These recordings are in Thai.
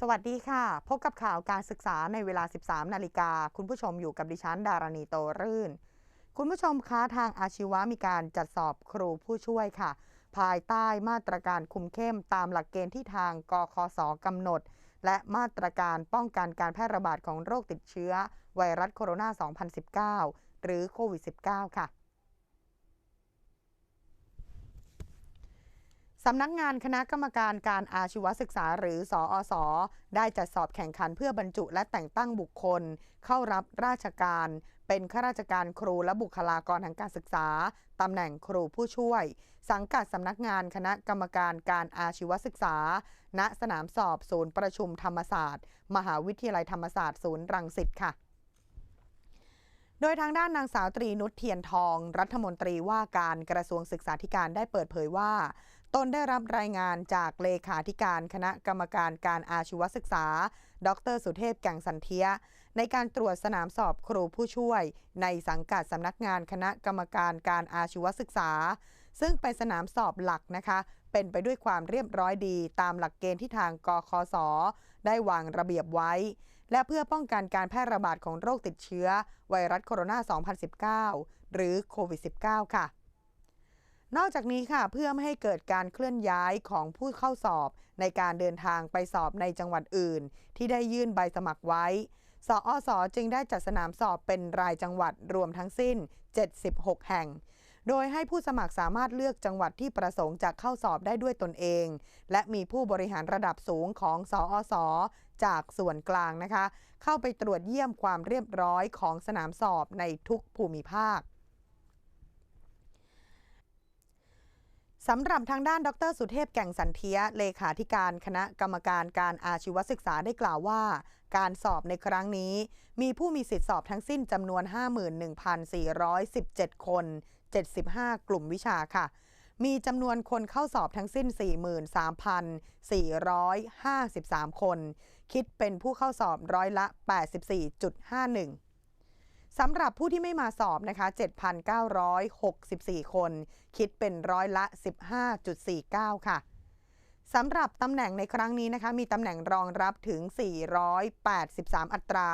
สวัสดีค่ะ พบกับข่าวการศึกษาในเวลา 13 นาฬิกา คุณผู้ชมอยู่กับดิฉัน ดารณีโตรื่น คุณผู้ชมคะทางอาชีวะมีการจัดสอบครูผู้ช่วยค่ะ ภายใต้มาตรการคุมเข้มตามหลักเกณฑ์ที่ทางกคสกำหนด และมาตรการป้องกันการแพร่ระบาดของโรคติดเชื้อ ไวรัสโคโรนา 2019 หรือโควิด -19 ค่ะ สำนักงานคณะกรรมการการอาชีวศึกษาหรือสออสอได้จัดสอบแข่งขันเพื่อบรรจุและแต่งตั้งบุคคล เข้ารับราชการ เป็นข้าราชการครูและบุคลากรทางการศึกษาตำแหน่งครูผู้ช่วย สังกัดสำนักงานคณะกรรมการการอาชีวศึกษา ณสนามสอบศูนย์ประชุมธรรมศาสตร์ มหาวิทยาลัยธรรมศาสตร์ศูนย์รังสิตค่ะโดยทางด้านนางสาวตรีนุชเทียนทอง รัฐมนตรีว่าการกระทรวงศึกษาธิการได้เปิดเผยว่า ตนได้รับรายงานจากเลขาธิการคณะกรรมการการอาชีวศึกษา ดรสุเทพแก่งสันเทีย ในการตรวจสนามสอบครูผู้ช่วย ในสังกัดสำนักงานคณะกรรมการการอาชีวศึกษา ซึ่งเป็นสนามสอบหลักนะคะ เป็นไปด้วยความเรียบร้อยดีตามหลักเกณฑ์ที่ทางกคสได้วางระเบียบไว้ และเพื่อป้องกันการแพร่ระบาดของโรคติดเชื้อ ไวรัสโคโรนา 2019 หรือโควิด -19 ค่ะ นอกจากนี้ค่ะเพื่อไม่ให้เกิดการเคลื่อนย้ายของผู้เข้าสอบ ในการเดินทางไปสอบในจังหวัดอื่น ที่ได้ยื่นใบสมัครไว้สอสอจึงได้จัดสนามสอบเป็นรายจังหวัดรวมทั้งสิ้น 76 แห่ง โดยให้ผู้สมัครสามารถเลือกจังหวัดที่ประสงค์จะเข้าสอบได้ด้วยตนเอง และมีผู้บริหารระดับสูงของสอสอจากส่วนกลางนะคะ เข้าไปตรวจเยี่ยมความเรียบร้อยของสนามสอบในทุกภูมิภาค สำหรับทางด้านดรสุเทพแก่งสันเทียเลขาธิการคณะกรรมการการอาชีวศึกษาได้กล่าวว่า การสอบในครั้งนี้ มีผู้มีสิทธิสอบทั้งสิ้นจำนวน 51,417 คน 75 กลุ่มวิชาค่ะ มีจำนวนคนเข้าสอบทั้งสิ้น 43,453 คน คิดเป็นผู้เข้าสอบร้อยละ 84.51 สำหรับผู้ที่ไม่มาสอบนะคะ 7,964 คน คิดเป็นร้อยละ 15.49 ค่ะสำหรับตำแหน่งในครั้งนี้นะคะ มีตำแหน่งรองรับถึง 483 อัตรา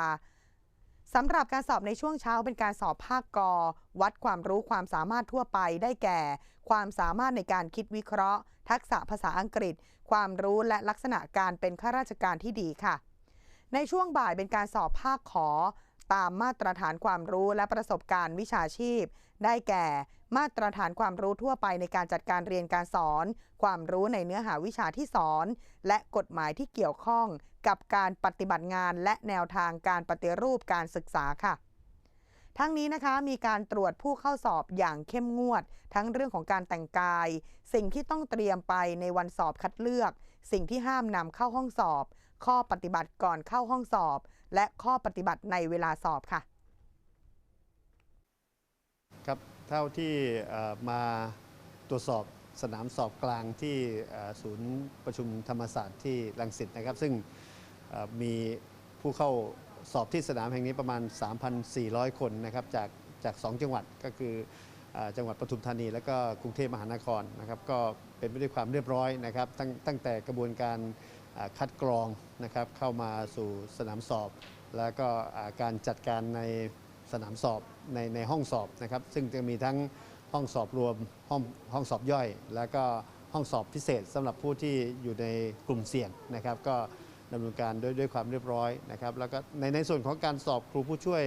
สำหรับการสอบในช่วงเช้าเป็นการสอบภาคกอ วัดความรู้ความสามารถทั่วไปได้แก่ ความสามารถในการคิดวิเคราะห์ ทักษะภาษาอังกฤษ ความรู้และลักษณะการเป็นข้าราชการที่ดีค่ะ ในช่วงบ่ายเป็นการสอบภาคขอ ตามมาตรฐานความรู้และประสบการณ์วิชาชีพ ได้แก่ มาตรฐานความรู้ทั่วไปในการจัดการเรียนการสอน ความรู้ในเนื้อหาวิชาที่สอน และกฎหมายที่เกี่ยวข้องกับการปฏิบัติงานและแนวทางการปฏิรูปการศึกษาค่ะทั้งนี้นะคะมีการตรวจผู้เข้าสอบอย่างเข้มงวด ทั้งเรื่องของการแต่งกาย สิ่งที่ต้องเตรียมไปในวันสอบคัดเลือก สิ่งที่ห้ามนำเข้าห้องสอบ ข้อปฏิบัติก่อนเข้าห้องสอบ และข้อปฏิบัติในเวลาสอบค่ะ ครับเท่าที่มาตรวจสอบสนามสอบกลางที่ศูนย์ประชุมธรรมศาสตร์ที่รังสิตนะครับ ซึ่งมีผู้เข้าสอบที่สนามแห่งนี้ประมาณ 3,400 คนนะครับจากจาก 2 จังหวัดก็คือจังหวัดปทุมธานี และก็กรุงเทพมหานครนะครับก็เป็นไปด้วยความเรียบร้อยนะครับตั้งตั้งแต่กระบวนการ คัดกรองนะครับเข้ามาสู่สนามสอบ แล้วก็การจัดการในสนามสอบในในห้องสอบนะครับซึ่งจะมีทั้งห้องสอบรวมห้องห้องสอบย่อย แล้วก็ห้องสอบพิเศษสำหรับผู้ที่อยู่ในกลุ่มเสี่ยงนะครับ ก็ดำเนินการด้วยด้วยความเรียบร้อยนะครับแล้วก็ในในส่วนของการสอบครูผู้ช่วย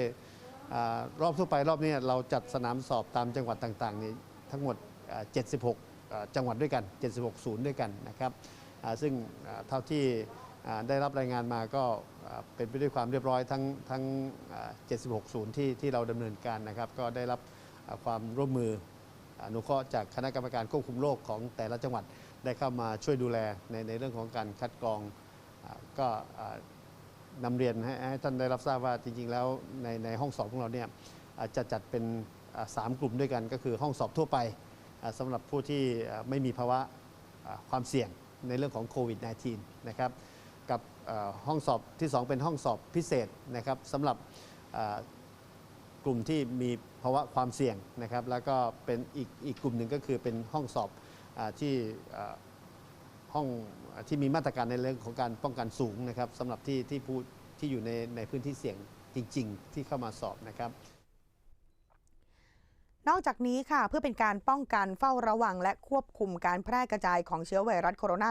อรอบทั่วไปรอบนี้เราจัดสนามสอบตามจังหวัดต่างๆนี่ทั้งหมด 76 จังหวัดด้วยกัน 76 ศูนย์ด้วยกันนะครับ ซึ่งเท่าที่ได้รับรายงานมาก็เป็นไปด้วยความเรียบร้อยทั้งทั้ง 76 ศูนย์ที่ที่เราดำเนินการนะครับ ก็ได้รับความร่วมมืออนุเคราะห์จากคณะกรรมการควบคุมโรคของแต่ละจังหวัดได้เข้ามาช่วยดูแลในในเรื่องของการคัดกรองอก็อ่านำเรียนให้ให้ท่านได้รับทราบว่าจริง ๆ แล้วในในห้องสอบของเราเนี่ยจะจัดเป็นอ่าสามกลุ่มด้วยกันก็คือห้องสอบทั่วไปอ่าสำหรับผู้ที่ไม่มีภาวะความเสี่ยง ในเรื่องของโควิด -19 นะครับกับห้องสอบที่ 2 เป็นห้องสอบพิเศษนะครับสำหรับกลุ่มที่มีภาวะความเสี่ยงนะครับแล้วก็เป็นอีกอีกกลุ่มหนึ่งก็คือเป็นห้องสอบอที่ห้องที่มีมาตรการในเรื่องของการป้องกันสูงนะครับสำหรับที่ที่ผู้ที่อยู่ในในพื้นที่เสี่ยงจริง ๆ ที่เข้ามาสอบนะครับ นอกจากนี้ค่ะเพื่อเป็นการป้องกันเฝ้าระวัง และควบคุมการแพร่กระจายของเชื้อไวรัสโคโรน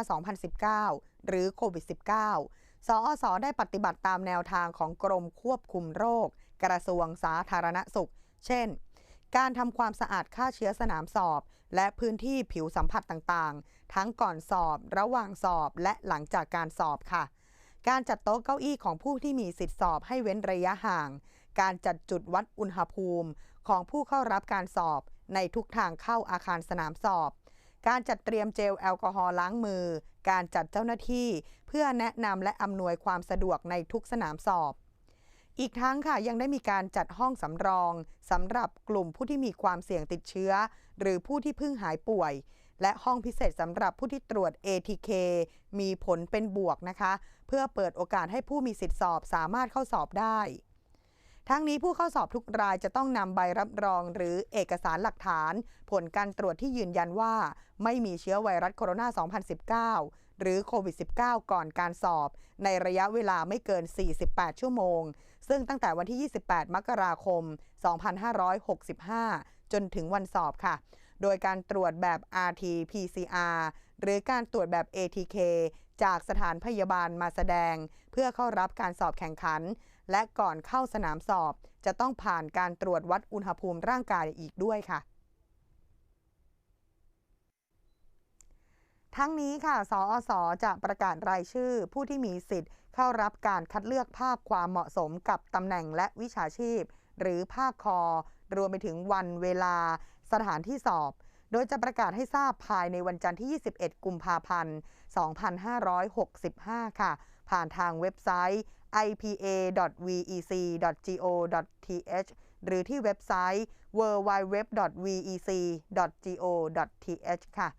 า 2019 หรือโควิด -19 สอสได้ปฏิบัติตามแนวทางของกรมควบคุมโรค กระทรวงสาธารณสุข เช่น การทำความสะอาดฆ่าเชื้อสนามสอบ และพื้นที่ผิวสัมผัสต่างๆ ทั้งก่อนสอบ ระหว่างสอบ และหลังจากการสอบค่ะ การจัดโต๊ะเก้าอี้ของผู้ที่มีสิทธิสอบให้เว้นระยะห่าง การจัดจุดวัดอุณหภูมิของผู้เข้ารับการสอบในทุกทางเข้าอาคารสนามสอบ การจัดเตรียมเจลแอลกอฮอล์ล้างมือ การจัดเจ้าหน้าที่ เพื่อแนะนำและอำนวยความสะดวกในทุกสนามสอบ อีกทั้งค่ะยังได้มีการจัดห้องสำรองสำหรับกลุ่มผู้ที่มีความเสี่ยงติดเชื้อ หรือผู้ที่เพิ่งหายป่วย และห้องพิเศษสำหรับผู้ที่ตรวจ ATK มีผลเป็นบวกนะคะ เพื่อเปิดโอกาสให้ผู้มีสิทธิสอบสามารถเข้าสอบได้ ทั้งนี้ผู้เข้าสอบทุกรายจะต้องนำใบรับรองหรือเอกสารหลักฐาน ผลการตรวจที่ยืนยันว่า ไม่มีเชื้อไวรัสโคโรนา 2019 หรือโควิด -19 ก่อนการสอบ ในระยะเวลาไม่เกิน 48 ชั่วโมง ซึ่งตั้งแต่วันที่ 28 มกราคม 2565 จนถึงวันสอบค่ะ โดยการตรวจแบบ RT-PCR หรือการตรวจแบบ ATK จากสถานพยาบาลมาแสดง เพื่อเข้ารับการสอบแข่งขัน และก่อนเข้าสนามสอบ จะต้องผ่านการตรวจวัดอุณหภูมิร่างกายอีกด้วยค่ะ ทั้งนี้ค่ะ สอสอจะประกาศรายชื่อผู้ที่มีสิทธิ์ เข้ารับการคัดเลือกภาคความเหมาะสมกับตำแหน่งและวิชาชีพ หรือภาคคอ รวมไปถึงวันเวลา สถานที่สอบ โดยจะประกาศให้ทราบภายในวันจันทร์ที่ 21 กุมภาพันธ์ 2565 ค่ะ ผ่านทางเว็บไซต์ ipa.vec.go.th หรือที่เว็บไซต์ www.vec.go.th ค่ะ